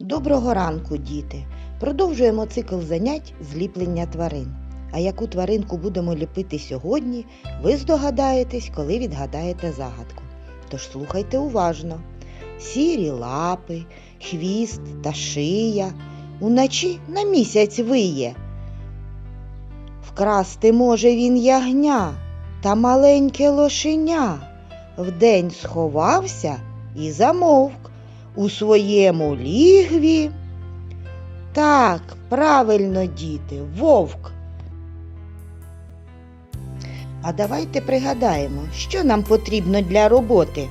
Доброго ранку, діти! Продовжуємо цикл занять зліплення тварин. А яку тваринку будемо ліпити сьогодні, ви здогадаєтесь, коли відгадаєте загадку. Тож слухайте уважно. Сірі лапи, хвіст та шия уночі на місяць виє. Вкрасти може він ягня та маленьке лошеня. Вдень сховався і замовк у своєму лігві. Так, правильно, діти, вовк. А давайте пригадаємо, що нам потрібно для роботи.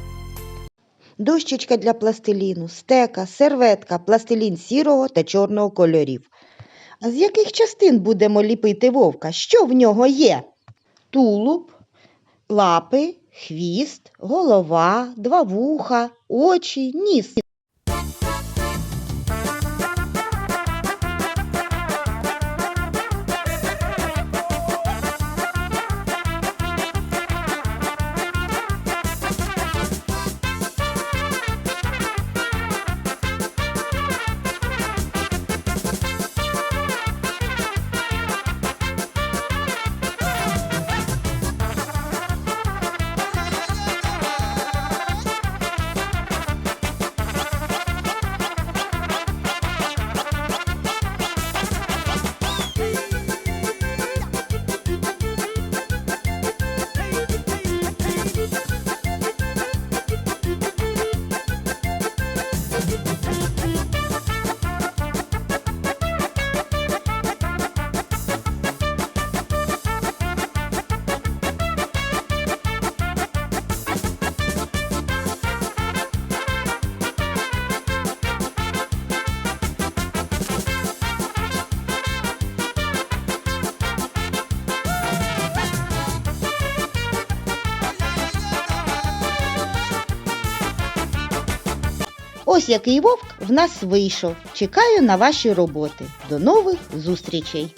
Дощечка для пластиліну, стека, серветка, пластилін сірого та чорного кольорів. А з яких частин будемо ліпити вовка? Що в нього є? Тулуб, лапи, хвіст, голова, два вуха, очі, ніс. Ось який вовк в нас вийшов. Чекаю на ваші роботи. До нових зустрічей!